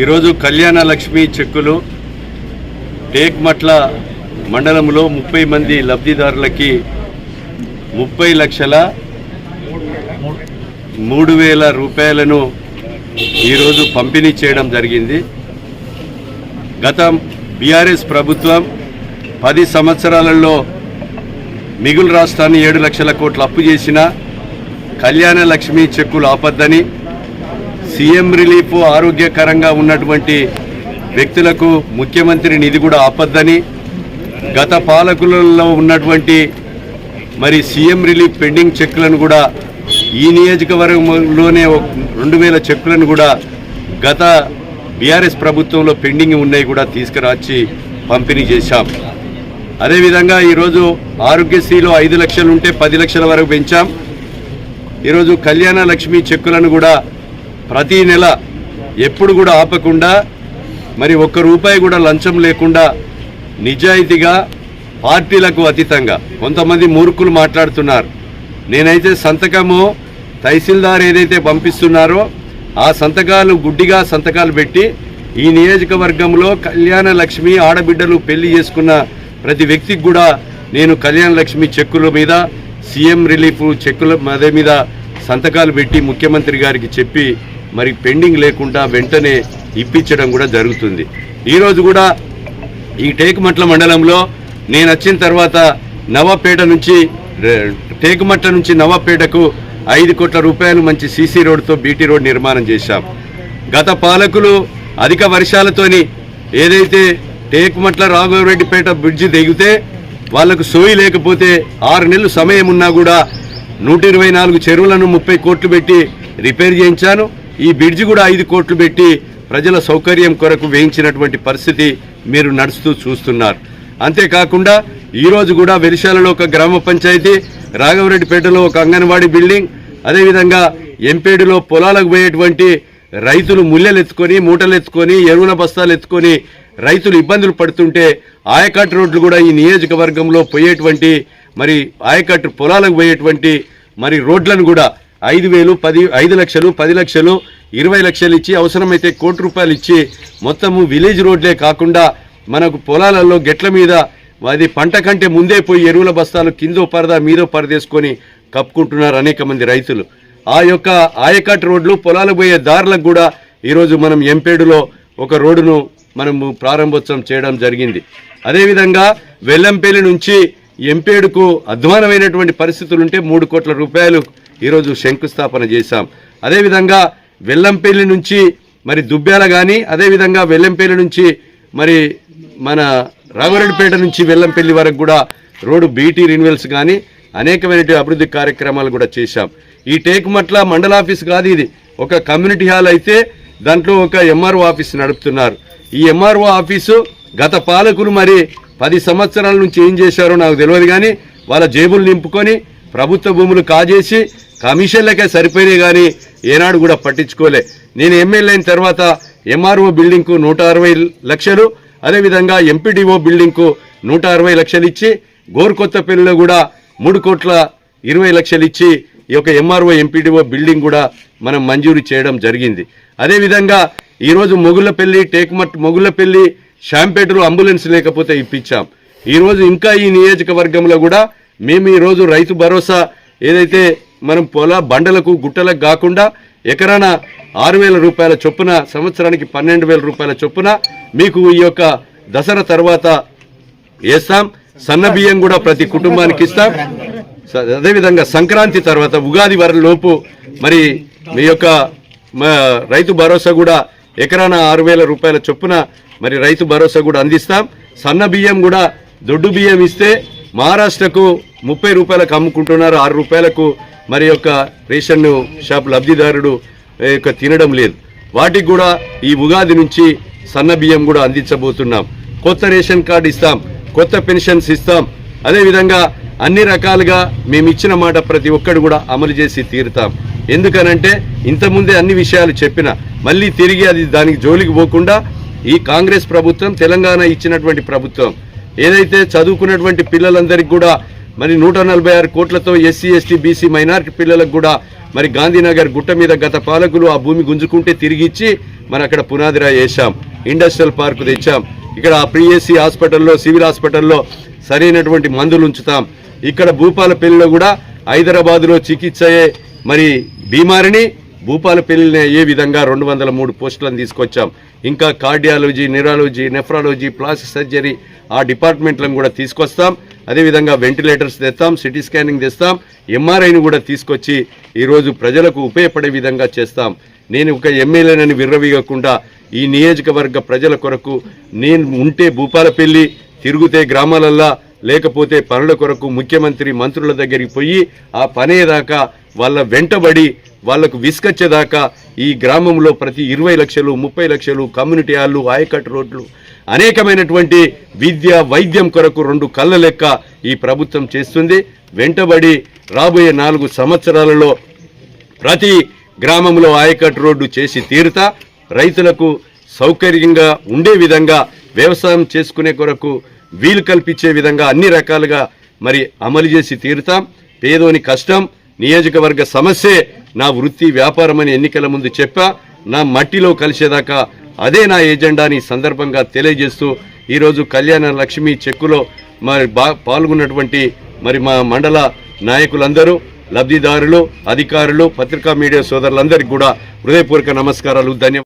ఈరోజు కళ్యాణ లక్ష్మి చెక్కులు టేక్మట్ల మండలంలో ముప్పై మంది లబ్ధిదారులకి ముప్పై లక్షల మూడు వేల రూపాయలను ఈరోజు పంపిణీ చేయడం జరిగింది. గత బీఆర్ఎస్ ప్రభుత్వం పది సంవత్సరాలలో మిగులు రాష్ట్రాన్ని ఏడు లక్షల కోట్లు అప్పు చేసిన కళ్యాణ లక్ష్మి చెక్కులు ఆపద్దని సీఎం రిలీఫ్ ఆరోగ్యకరంగా ఉన్నటువంటి వ్యక్తులకు ముఖ్యమంత్రి నిధి కూడా ఆపద్దని గత పాలకులలో ఉన్నటువంటి మరి సీఎం రిలీఫ్ పెండింగ్ చెక్కులను కూడా ఈ నియోజకవర్గంలోనే రెండు వేల చెక్కులను కూడా గత బీఆర్ఎస్ ప్రభుత్వంలో పెండింగ్ ఉన్నాయి కూడా తీసుకురాచి పంపిణీ చేశాం. అదేవిధంగా ఈరోజు ఆరోగ్యశ్రీలో ఐదు లక్షలు ఉంటే పది లక్షల వరకు పెంచాం. ఈరోజు కళ్యాణ లక్ష్మి చెక్కులను కూడా ప్రతి నెల ఎప్పుడు కూడా ఆపకుండా మరి ఒక్క రూపాయి కూడా లంచం లేకుండా నిజాయితీగా పార్టీలకు అతీతంగా కొంతమంది మూర్ఖులు మాట్లాడుతున్నారు. నేనైతే సంతకము తహసీల్దార్ ఏదైతే పంపిస్తున్నారో ఆ సంతకాలు గుడ్డిగా సంతకాలు పెట్టి ఈ నియోజకవర్గంలో కళ్యాణ లక్ష్మి ఆడబిడ్డలు పెళ్ళి చేసుకున్న ప్రతి వ్యక్తికి కూడా నేను కళ్యాణ లక్ష్మి చెక్కుల మీద సీఎం రిలీఫ్ చెక్కుల అదే మీద సంతకాలు పెట్టి ముఖ్యమంత్రి గారికి చెప్పి మరి పెండింగ్ లేకుండా వెంటనే ఇప్పించడం కూడా జరుగుతుంది. ఈరోజు కూడా ఈ టేకుమట్ల మండలంలో నేను వచ్చిన తర్వాత నవాపేట నుంచి టేకుమట్ల నుంచి నవాపేటకు ఐదు కోట్ల రూపాయలు మంచి సీసీ రోడ్తో బీటీ రోడ్ నిర్మాణం చేశాం. గత పాలకులు అధిక వర్షాలతోని ఏదైతే టేకుమట్ల రాఘవరెడ్డిపేట బ్రిడ్జి దిగితే వాళ్ళకు సోయి లేకపోతే ఆరు నెలలు సమయం ఉన్నా కూడా నూట ఇరవై నాలుగు చెరువులను ముప్పై కోట్లు పెట్టి రిపేర్ చేయించాను. ఈ బ్రిడ్జి కూడా ఐదు కోట్లు పెట్టి ప్రజల సౌకర్యం కొరకు వేయించినటువంటి పరిస్థితి మీరు నడుస్తూ చూస్తున్నారు. అంతేకాకుండా ఈరోజు కూడా వెలిశాలలో ఒక గ్రామ పంచాయతీ రాఘవరెడ్డిపేటలో ఒక అంగన్వాడీ బిల్డింగ్ అదేవిధంగా ఎంపేడులో పొలాలకు పోయేటువంటి రైతులు ముల్లెలు ఎత్తుకొని మూటలు ఎత్తుకొని ఎరువుల బస్తాలు ఎత్తుకొని రైతులు ఇబ్బందులు పడుతుంటే ఆయకట్టు రోడ్లు కూడా ఈ నియోజకవర్గంలో పోయేటువంటి మరి ఆయకట్టు పొలాలకు పోయేటువంటి మరి రోడ్లను కూడా ఐదు వేలు పది ఐదు లక్షలు పది లక్షలు ఇరవై లక్షలు ఇచ్చి అవసరమైతే కోటి రూపాయలు ఇచ్చి మొత్తము విలేజ్ రోడ్లే కాకుండా మనకు పొలాలలో గెట్ల మీద అది పంట కంటే ముందే పోయి ఎరువుల బస్తాలు కిందో పరదా మీదో పరదేసుకొని కప్పుకుంటున్నారు అనేక మంది రైతులు. ఆ యొక్క ఆయకట్ రోడ్లు పొలాలకు పోయే దారులకు కూడా ఈరోజు మనం ఎంపేడులో ఒక రోడ్డును మనము ప్రారంభోత్సవం చేయడం జరిగింది. అదేవిధంగా వెల్లంపల్లి నుంచి ఎంపేడుకు అధ్వానమైనటువంటి పరిస్థితులు ఉంటే మూడు కోట్ల రూపాయలు ఈరోజు శంకుస్థాపన చేశాం. అదేవిధంగా వెల్లంపల్లి నుంచి మరి దుబ్బ్యాల కానీ అదేవిధంగా వెల్లంపల్లి నుంచి మరి మన రాఘవరెడ్డిపేట నుంచి వెల్లంపల్లి వరకు కూడా రోడ్డు బీటీ రిన్యూవల్స్ కానీ అనేకమైన అభివృద్ధి కార్యక్రమాలు కూడా చేశాం. ఈ టేకుమట్ల మండల ఆఫీస్ కాదు ఇది. ఒక కమ్యూనిటీ హాల్ అయితే దాంట్లో ఒక ఎంఆర్ఓ ఆఫీస్ నడుపుతున్నారు. ఈ ఎంఆర్ఓ ఆఫీసు గత పాలకులు మరి పది సంవత్సరాల నుంచి ఏం చేశారో నాకు తెలియదు కానీ వాళ్ళ జేబులు నింపుకొని ప్రభుత్వ భూములు కాజేసి కమిషన్లకే సరిపోయినాయి కానీ ఏనాడు కూడా పట్టించుకోలే. నేను ఎమ్మెల్యే అయిన తర్వాత ఎంఆర్ఓ బిల్డింగ్కు నూట అరవై లక్షలు అదేవిధంగా ఎంపీడీఓ బిల్డింగ్కు నూట అరవై లక్షలు ఇచ్చి గోరుకొత్తపల్లిలో కూడా మూడు కోట్ల ఇరవై లక్షలు ఇచ్చి ఈ యొక్క ఎంఆర్ఓ ఎంపీడీఓ బిల్డింగ్ కూడా మనం మంజూరు చేయడం జరిగింది. అదేవిధంగా ఈరోజు మొగుళ్ళపల్లి టేకుమట్ మొగుళ్ళపల్లి షాంపేటలో అంబులెన్స్ లేకపోతే ఇప్పించాం. ఈరోజు ఇంకా ఈ నియోజకవర్గంలో కూడా మేము ఈరోజు రైతు భరోసా ఏదైతే మనం పొల బండలకు గుట్టలకు కాకుండా ఎకరాన ఆరు వేల రూపాయల చొప్పున సంవత్సరానికి పన్నెండు వేల రూపాయల చొప్పున మీకు ఈ యొక్క దసరా తర్వాత వేస్తాం. సన్న బియ్యం కూడా ప్రతి కుటుంబానికి ఇస్తాం. స- అదేవిధంగా సంక్రాంతి తర్వాత ఉగాది వరలోపు మరి మీ యొక్క రైతు భరోసా కూడా ఎకరాన ఆరు వేల రూపాయల చొప్పున మరి రైతు భరోసా కూడా అందిస్తాం. సన్న బియ్యం కూడా దొడ్డు బియ్యం ఇస్తే మహారాష్ట్రకు ముప్పై రూపాయలకు అమ్ముకుంటున్నారు. ఆరు రూపాయలకు మరి యొక్క రేషన్ షాప్ లబ్ధిదారుడు యొక్క తినడం లేదు. వాటికి కూడా ఈ ఉగాది నుంచి సన్న బియ్యం కూడా అందించబోతున్నాం. కొత్త రేషన్ కార్డు ఇస్తాం కొత్త పెన్షన్స్ ఇస్తాం. అదేవిధంగా అన్ని రకాలుగా మేము ఇచ్చిన మాట ప్రతి ఒక్కడు కూడా అమలు చేసి తీరుతాం. ఎందుకనంటే ఇంతకుముందే అన్ని విషయాలు చెప్పిన మళ్ళీ తిరిగి అది దానికి జోలికి పోకుండా ఈ కాంగ్రెస్ ప్రభుత్వం తెలంగాణ ఇచ్చినటువంటి ప్రభుత్వం ఏదైతే చదువుకున్నటువంటి పిల్లలందరికీ కూడా మరి నూట నలభై ఆరు కోట్లతో ఎస్సీ ఎస్టీ బీసీ మైనారిటీ పిల్లలకు కూడా మరి గాంధీనగర్ గుట్ట మీద గత పాలకులు ఆ భూమి గుంజుకుంటే తిరిగి ఇచ్చి మరి అక్కడ పునాదిరా వేసాం ఇండస్ట్రియల్ పార్కు తెచ్చాం. ఇక్కడ ప్రీఎస్సీ హాస్పిటల్లో సివిల్ హాస్పిటల్లో సరైనటువంటి మందులు ఉంచుతాం. ఇక్కడ భూపాలపల్లిలో కూడా హైదరాబాద్లో చికిత్స అయ్యే మరి బీమారిని భూపాలపల్లిని ఏ విధంగా రెండు వందల మూడు పోస్టులను తీసుకొచ్చాం? ఇంకా cardiology neurology nephrology plastic surgery ఆ డిపార్ట్మెంట్లను కూడా తీసుకొస్తాం. అదేవిధంగా వెంటిలేటర్స్ తెస్తాం సిటీ స్కానింగ్ తెస్తాం ఎంఆర్ఐని కూడా తీసుకొచ్చి ఈరోజు ప్రజలకు ఉపయోగపడే విధంగా చేస్తాం. నేను ఒక ఎమ్మెల్యేనని విర్రవీయకుండా ఈ నియోజకవర్గ ప్రజల కొరకు నేను ఉంటే భూపాలపల్లి తిరుగుతే గ్రామాలల్లా లేకపోతే పనుల కొరకు ముఖ్యమంత్రి మంత్రుల దగ్గరికి పోయి ఆ పనేదాకా వాళ్ళ వెంటబడి వాళ్ళకు విసుకొచ్చేదాకా ఈ గ్రామంలో ప్రతి ఇరవై లక్షలు ముప్పై లక్షలు కమ్యూనిటీ హాళ్ళు ఆయకట్టు రోడ్లు అనేకమైనటువంటి విద్య వైద్యం కొరకు రెండు కళ్ళ లెక్క ఈ ప్రభుత్వం చేస్తుంది. వెంటబడి రాబోయే నాలుగు సంవత్సరాలలో ప్రతి గ్రామంలో ఆయకట్టు రోడ్డు చేసి తీరుతా. రైతులకు సౌకర్యంగా ఉండే విధంగా వ్యవసాయం చేసుకునే కొరకు వీలు కల్పించే విధంగా అన్ని రకాలుగా మరి అమలు చేసి తీరుతాం. పేదోని కష్టం నియోజకవర్గ సమస్యే నా వృత్తి వ్యాపారం అని ఎన్నికల ముందు చెప్పా నా మట్టిలో కలిసేదాకా అదే నా ఎజెండాని సందర్భంగా తెలియజేస్తూ ఈరోజు కళ్యాణ లక్ష్మి చెక్కులో మరి పాల్గొన్నటువంటి మరి మా మండల నాయకులందరూ లబ్ధిదారులు అధికారులు పత్రికా మీడియా సోదరులందరికీ కూడా హృదయపూర్వక నమస్కారాలు ధన్యవాదాలు.